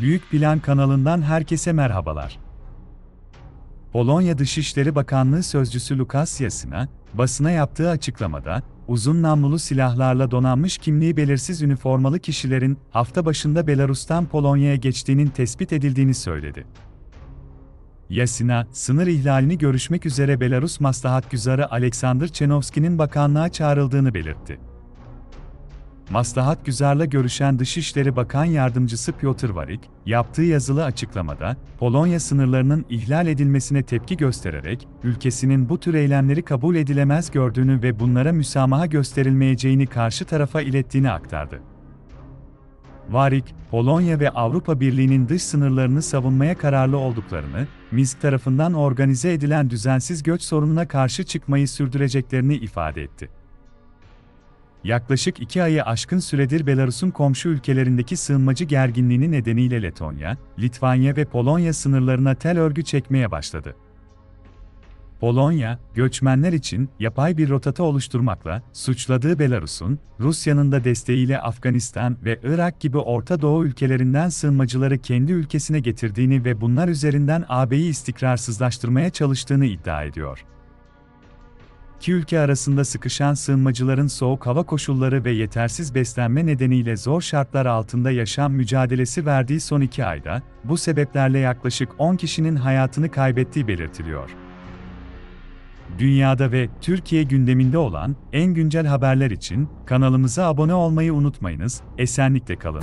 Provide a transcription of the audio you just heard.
Büyük Plan kanalından herkese merhabalar. Polonya Dışişleri Bakanlığı Sözcüsü Lukas Yasina, basına yaptığı açıklamada, uzun namlulu silahlarla donanmış kimliği belirsiz üniformalı kişilerin hafta başında Belarus'tan Polonya'ya geçtiğinin tespit edildiğini söyledi. Yasina, sınır ihlalini görüşmek üzere Belarus Maslahatgüzarı Alexander Çenovski'nin bakanlığa çağrıldığını belirtti. Maslahat Güzar'la görüşen Dışişleri Bakan Yardımcısı Piotr Varik, yaptığı yazılı açıklamada, Polonya sınırlarının ihlal edilmesine tepki göstererek, ülkesinin bu tür eylemleri kabul edilemez gördüğünü ve bunlara müsamaha gösterilmeyeceğini karşı tarafa ilettiğini aktardı. Varik, Polonya ve Avrupa Birliği'nin dış sınırlarını savunmaya kararlı olduklarını, Minsk tarafından organize edilen düzensiz göç sorununa karşı çıkmayı sürdüreceklerini ifade etti. Yaklaşık iki ayı aşkın süredir Belarus'un komşu ülkelerindeki sığınmacı gerginliğini nedeniyle Letonya, Litvanya ve Polonya sınırlarına tel örgü çekmeye başladı. Polonya, göçmenler için yapay bir rotata oluşturmakla suçladığı Belarus'un, Rusya'nın da desteğiyle Afganistan ve Irak gibi Orta Doğu ülkelerinden sığınmacıları kendi ülkesine getirdiğini ve bunlar üzerinden AB'yi istikrarsızlaştırmaya çalıştığını iddia ediyor. İki ülke arasında sıkışan sığınmacıların soğuk hava koşulları ve yetersiz beslenme nedeniyle zor şartlar altında yaşam mücadelesi verdiği son iki ayda, bu sebeplerle yaklaşık 10 kişinin hayatını kaybettiği belirtiliyor. Dünyada ve Türkiye gündeminde olan en güncel haberler için kanalımıza abone olmayı unutmayınız, esenlikle kalın.